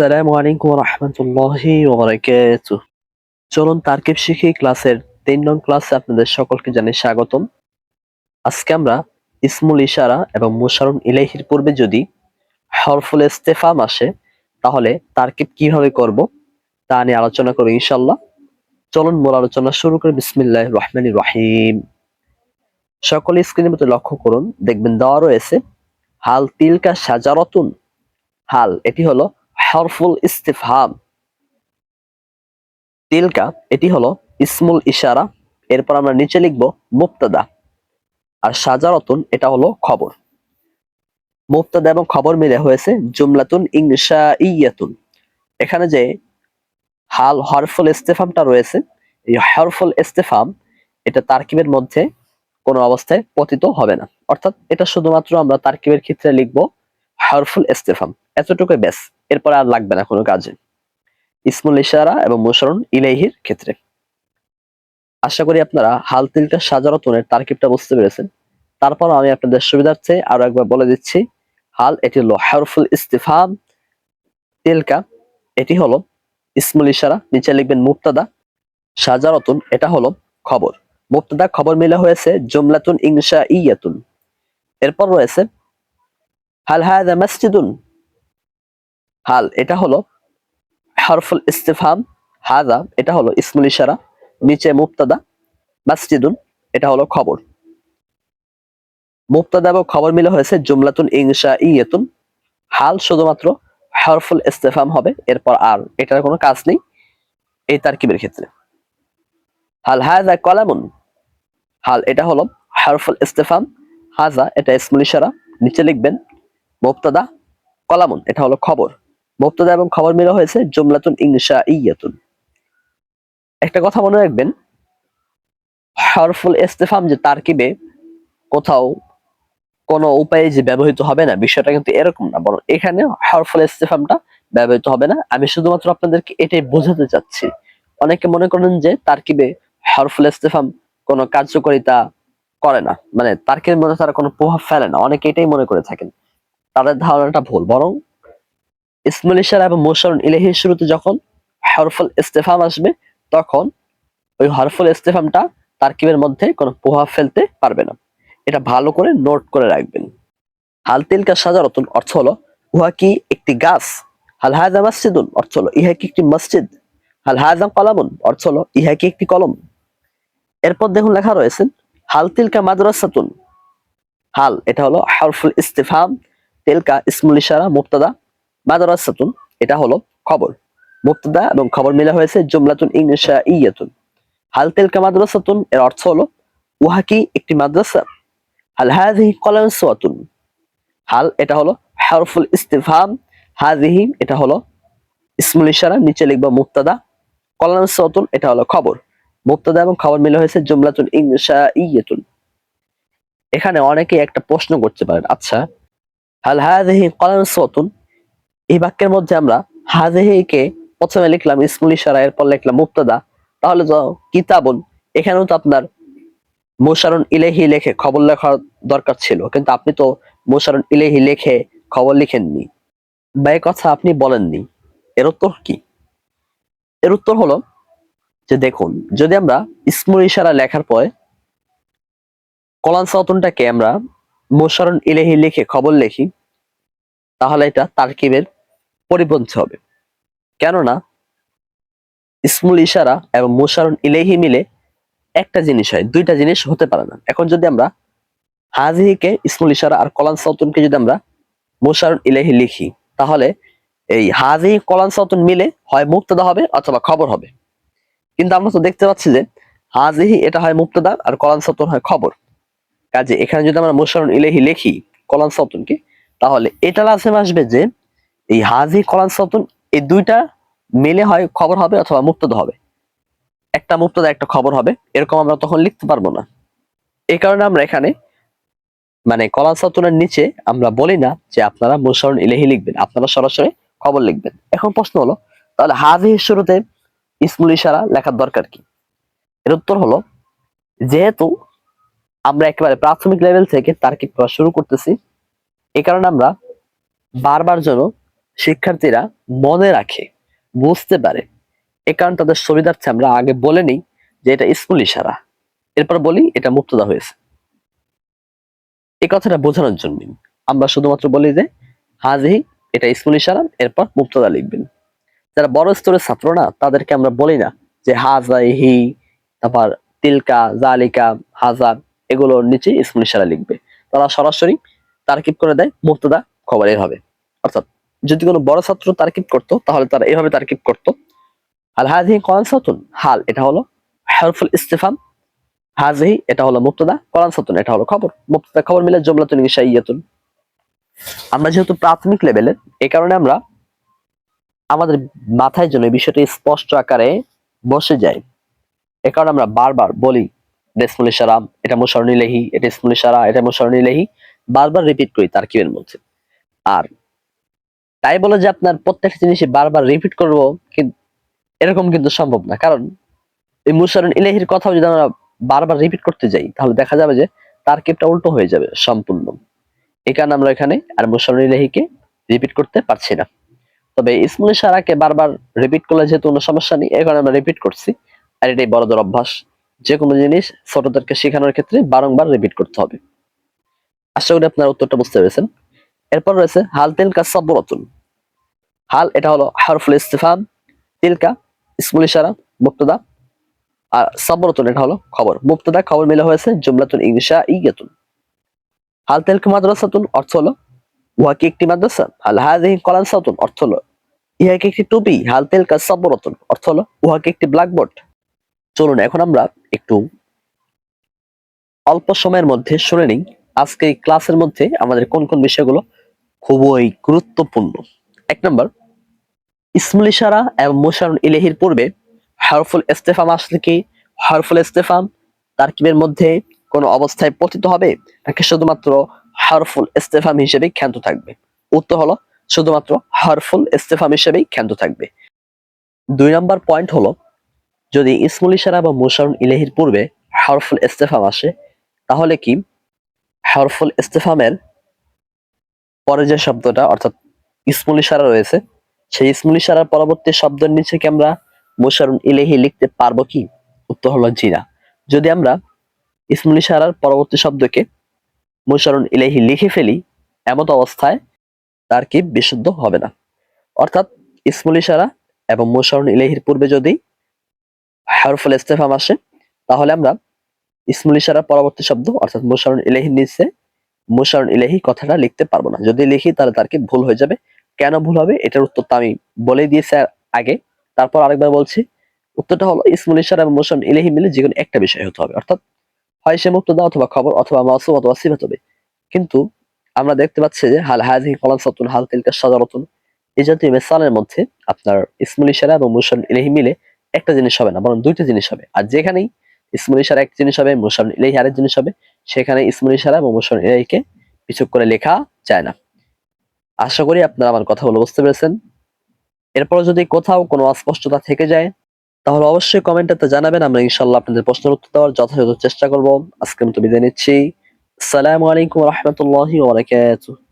আসসালামু আলাইকুম রহমতুল্লাহি ওবারাকাতু চলুন তারকিব শিখি ক্লাসের তিন নং ক্লাসে আপনাদের সকলকে জানাই স্বাগতম। আজকে আমরা ইসমুল ইশারা এবং মুশারুন ইলাইহির পূর্বে যদি হরফুল ইস্তেফাম আসে, তাহলে তারকিব কীভাবে করব তা নিয়ে আলোচনা করব ইনশাল্লাহ চলুন মূল আলোচনা শুরু করি। বিসমিল্লাহ রহমান রহিম। সকল স্ক্রিনের মধ্যে লক্ষ্য করুন, দেখবেন দেওয়া রয়েছে, হাল তিলকা সাজারতুন হাল, এটি হলো হরফুল ইস্তিফহাম। তিলকা, এটি হলো ইসমুল ইশারা, এরপর আমরা নিচে লিখব মুক্তাদা আর সাজারতুন, এটা হলো খবর। মুক্তাদা এবং খবর মিলে হয়েছে জুমলাতুন ইংশা ইয়াতুন এখানে যে হাল হরফুল ইস্তেফামটা রয়েছে, এই হরফুল ইস্তেফাম এটা তারকিবের মধ্যে কোনো অবস্থায় পতিত হবে না। অর্থাৎ এটা শুধুমাত্র আমরা তারকিবের ক্ষেত্রে লিখব হরফুল ইস্তেফাম এতটুকু ব্যাস। এরপর আর লাগবে না কোনো কাজে। ইসমুল ইশারা এবং মুশরণ ইলাইহির ক্ষেত্রে। আশা করি আপনারা হাল তিলকা সাজারতনের তারকিবটা বুঝতে পেরেছেন। তারপর আমি আপনাদের সুবিধার্থে আরও একবার বলে দিচ্ছি, হাল, এটি হলো হরফুল ইস্তেফাম, তেলকা, এটি হলো ইসমুল ইশারা, নিচে লিখবেন মুক্তাদা সাজারতুন, এটা হলো খবর। মুক্তাদা খবর মিলে হয়েছে জুমলাতুন ইংশা ইয়াতুন এরপর রয়েছে হাল হায়দা মসজিদুন হাল এটা হলো হরফুল ইস্তিফাম হাজা এটা হলো ইসমুল ইশারা নিচে মুক্তাদা মাসজিদুন এটা হলো খবর. মুক্তাদা এবং খবর মিলে হয়েছে জুমলাতুন ইংশা ইয়েতুন হাল শুধুমাত্র হরফুল ইস্তেফাম হবে؟ এরপর আর, এটার কোনো কাজ নেই এই তারকিবের ক্ষেত্রে. হাল হাজা কলামুন হাল এটা হলো হরফুল ইস্তেফাম হাজা এটা ইসমুল ইশারা নিচে লিখবেন মুক্তাদা কলামুন, এটা হলো খবর। মুক্তদা এবং খবর মিলে হয়েছে জুমলাতুন ইংশা ইয়াতুন একটা কথা মনে রাখবেন, হরফুল ইস্তেফাম যে তারকিবে কোথাও কোনো উপায়ে যে ব্যবহৃত হবে না, বিষয়টা কিন্তু এরকম না, বরং এখানে হরফুল ইস্তেফামটা ব্যবহৃত হবে না। আমি শুধুমাত্র আপনাদেরকে এটাই বোঝাতে চাচ্ছি। অনেকে মনে করেন যে তারকিবে হরফুল ইস্তেফাম কোনো কার্যকারিতা করে না মানে তারকিবের মধ্যে তারা কোনো প্রভাব ফেলে না, অনেকে এটাই মনে করে থাকেন। তাদের ধারণাটা ভুল। বরং ইসমুল ইশারা এবং মোশারুন ইলাহির শুরুতে যখন হরফুল ইস্তেফাম আসবে, তখন ওই হরফুল ইস্তেফামটা তারকিবের মধ্যে কোনো প্রভাব ফেলতে পারবে না। এটা ভালো করে নোট করে রাখবেন। হাল তিলকা সাজারতুন অর্থ হলো, উহা কি একটি গাছ? হাল হাজা মসজিদুন অর্থ হলো, ইহা কি একটি মসজিদ? হাল হাজা কলামুন অর্থ হলো, ইহা কি একটি কলম? এরপর দেখুন লেখা রয়েছে, হাল তিলকা মাদ্রাসাতুন। হাল, এটা হলো হরফুল ইস্তেফাম তিলকা ইসমুল ইশারা মুক্তাদা মাদ্রাসাতুন এটা হলো খবর। মুক্তদা এবং খবর মিলা হয়েছে জুমলাতুন ইংলিশা ইয়াতুন হাল তেলকা মাদ্রাসাতুন এর অর্থ হলো উহা কি একটি মাদ্রাসা। হাল হাযিহি কলামসাতুন হাল, এটা হলো হরফুল ইস্তিফহাম। হাযিহি, এটা হলো ইসমুল ইশারা, নিচে লিখবা মুক্তাদা কলামসাতুন এটা হলো খবর। মুক্তাদা এবং খবর মিলে হয়েছে জুমলাতুন ইংলিশা ইয়াতুন এখানে অনেকে একটা প্রশ্ন করতে পারেন আচ্ছা হাল হাযিহি কলামসাতুন এই বাক্যের মধ্যে আমরা হাজেহিকে প্রথমে লিখলাম ইসমুল ইশারা, এরপর লিখলাম মুক্তদা তাহলে তো কিতাবুন। এখানেও তো আপনার মোশারুন ইলেহি লেখে খবর লেখার দরকার ছিল, কিন্তু আপনি তো মোশারুন ইলেহি লেখে খবর লিখেননি। বা এই কথা আপনি বলেননি। এর উত্তর কি? এর উত্তর হলো যে দেখুন, যদি আমরা ইসমুল ইশারা লেখার পরে কলান সাউতনটাকে আমরা মোশারুন ইলেহি লিখে খবর লিখি, তাহলে এটা তারকিবের পরিপন্থী হবে। কেননা ইসমুল ইশারা এবং মুশারুন ইলেহি মিলে একটা জিনিস হয়, দুইটা জিনিস হতে পারে না। এখন যদি আমরা হাজিহিকে ইসমুল ইশারা আর কলান সাউতুনকে যদি আমরা মুশারুন ইলেহি লিখি, তাহলে এই হাজিহি কলান সাউতুন মিলে হয় মুক্তদা হবে অথবা খবর হবে। কিন্তু আমরা তো দেখতে পাচ্ছি যে হাজিহি এটা হয় মুক্তদা আর কলান সাউতুন হয় খবর। কাজে এখানে যদি আমরা মুশারুন ইলেহি লিখি কলান সাউতুনকে তাহলে এটা লাজেম আসবে যে এই হাজি কলান সতুন এই দুইটা মেলে হয় খবর হবে অথবা মুক্তদা হবে। একটা মুক্তদা, একটা খবর হবে। এরকম আমরা তখন লিখতে পারব না। এই কারণে আমরা এখানে মানে কলান সতুনের নিচে আমরা বলি না যে আপনারা মুসরণ ইলেহি লিখবেন, আপনারা সরাসরি খবর লিখবেন। এখন প্রশ্ন হলো, তাহলে হাজি শুরুতে ইসমুল ইশারা লেখার দরকার কি? এর উত্তর হলো, যেহেতু আমরা একেবারে প্রাথমিক লেভেল থেকে তার্কিক করা শুরু করতেছি। এই কারণে আমরা বারবার যেন শিক্ষার্থীরা মনে রাখে, বুঝতে পারে। এ কারণ তাদের সুবিধার্থে আমরা আগে বলে নিই যে এটা স্কুল ইশারা। এরপর বলি এটা মুক্তদা হয়েছে। এই কথাটা বোঝানোর জন্য আমরা শুধুমাত্র বলি যে হাজি এটা স্কুল ইশারা, এরপর মুক্তদা লিখবেন। যারা বড় স্তরের ছাত্র না তাদেরকে আমরা বলি না যে হাজাইহি, তারপর তিলকা, জালিকা, হাজার। এগুলোর নিচে স্কুল ইশারা লিখবে। তারা সরাসরি তারকিব করে দেয় মুক্তদা খবরের হবে। অর্থাৎ যদি কোনো বড় ছাত্র তারকিব করতো, তাহলে তারা এভাবে তারকিব করতো। আল হাজিহি কলান সাতুন হাল, এটা হলো হরফুল ইস্তেফাম। হাজিহি এটা হলো মুক্তদা কলান সাতুন এটা হলো খবর। মুক্তদা খবর মিলে জমলাতুন ইনশাইয়াতুন আমরা যেহেতু প্রাথমিক লেভেলের এই কারণে আমরা আমাদের মাথায় জন্য বিষয়টি স্পষ্ট আকারে বসে যায়। এ কারণে আমরা বারবার বলি ডেসমুল ইশারাম এটা মুশারনি লেহি, এটা ইসমুল ইশারা এটা মুশারনি লেহি। বারবার রিপিট করি তারকিবের মধ্যে। আর তাই বলে যে আপনার প্রত্যেকটা জিনিসই বারবার রিপিট করব এরকম কিন্তু সম্ভব না। কারণ এই মুশারন ইলাহির কথাও যদি আমরা বারবার রিপিট করতে যাই, তাহলে দেখা যাবে যে তার তারকিবটা উল্টো হয়ে যাবে সম্পূর্ণ। এই কারণে আমরা এখানে আর মুশারন ইলাহিকে রিপিট করতে পারছি না। তবে ইসমুল ইশারাকে বারবার রিপিট করলে যেহেতু কোনো সমস্যা নেই এই কারণে আমরা রিপিট করছি। আর এটাই বড়দের অভ্যাস। যে কোনো জিনিস ছোটদেরকে শেখানোর ক্ষেত্রে বারংবার রিপিট করতে হবে। আশা করি আপনারা উত্তরটা বুঝতে পেরেছেন। এরপর রয়েছে, হাল তিলকা সাবরতুন? হাল, এটা হলো হারফুল ইস্তিফাম তিলকা, ইসমুল ইশারা মুক্তদা আর সাবরতুন, এটা হলো খবর। মুক্তদা খবর মিলে হয়েছে জুমলাতুন ইংশা ইয়াতুন হাল তিলকা মাদ্রাসাতুন? অর্থ হলো, উহা কি একটি মাদ্রাসা? হাল হাজিহি কলান অর্থ হলো, ইহা কি একটি টুপি? হাল তিলকা সাবরতুন? অর্থ হলো, উহা কি একটি ব্ল্যাকবোর্ড চলুন এখন আমরা একটু অল্প সময়ের মধ্যে শুনে নিই আজকে এই ক্লাসের মধ্যে আমাদের কোন কোন বিষয়গুলো খুবই গুরুত্বপূর্ণ। এক নম্বর, ইসমুল ইশারা এবং মুশারুন ইলেহির পূর্বে হরফুল ইস্তেফাম আসলে কি? হরফুল ইস্তেফাম তারকিবের মধ্যে কোনো অবস্থায় পতিত হবে? নাকি শুধুমাত্র হরফুল ইস্তেফাম হিসেবেই ক্ষান্ত থাকবে? উত্তর হলো শুধুমাত্র হরফুল ইস্তেফাম হিসেবেই ক্ষান্ত থাকবে। দুই নম্বর পয়েন্ট হলো যদি ইসমুল ইশারা বা মুশারুন ইলেহির পূর্বে হরফুল ইস্তেফাম আসে, তাহলে কি? হরফুল ইস্তেফামের পরে যে শব্দটা, অর্থাৎ ইসমুল ইশারা রয়েছে, সেই ইসমুল ইশারার পরবর্তী শব্দের নিচে কি আমরা মুশারুন ইলেহি লিখতে পারব কি? উত্তর হলো জি না যদি আমরা ইসমুল ইশারার পরবর্তী শব্দকে মুশারুন ইলেহি লিখে ফেলি, এমত অবস্থায় তার কি বিশুদ্ধ হবে না। অর্থাৎ ইসমুল ইশারা এবং মুশারুন ইলেহির পূর্বে যদি হরফুল ইস্তেফাম আসে, তাহলে আমরা ইসমুল ইশারার পরবর্তী শব্দ, অর্থাৎ মুশারুন ইলাহির নিচে মুশারুন ইলাহি কথাটা লিখতে পারব না। যদি লিখি, তাহলে তার কি ভুল হয়ে যাবে? কেন ভুল হবে? এটার উত্তর তো আমি বলে দিয়েছি আগে। তারপর আরেকবার বলছি, উত্তরটা হলো ইসমুল ইশারা এবং মুশারুন ইলাহি মিলে যে কোনো একটা বিষয় হতে হবে। অর্থাৎ হয় সে মুক্ত মুক্তদা অথবা খবর অথবা মাসুম অথবা সিফাত হবে। কিন্তু আমরা দেখতে পাচ্ছি যে হাল হাজি কলাম সাতুন, হাল তিলকা সাজারতুন, এই জাতীয় মেসালের মধ্যে আপনার ইসমুল ইশারা এবং মুশারুন ইলেহি মিলে একটা জিনিস হবে না, বরং দুইটা জিনিস হবে। আর যেখানেই ইসমুল ইশারা এক জিনিস হবে মুশারুন ইলাহি আরেক জিনিস হবে সেখানে ইসমুল ইশারা এবং মুশারুন ইলাহিকে পিছু করে লেখা যায় না। আশা করি আপনারা আমার কথাগুলো বুঝতে পেরেছেন। এরপর যদি কোথাও কোনো অস্পষ্টতা থেকে যায়, তাহলে অবশ্যই কমেন্টে জানাবেন। আমরা ইনশাল্লাহ আপনাদের প্রশ্নের উত্তর দেওয়ার যথাযথ চেষ্টা করব। আজকের মতো বিদায় নিচ্ছি। আসসালামু আলাইকুম রহমতুল্লাহি ওয়া বারাকাতুহু।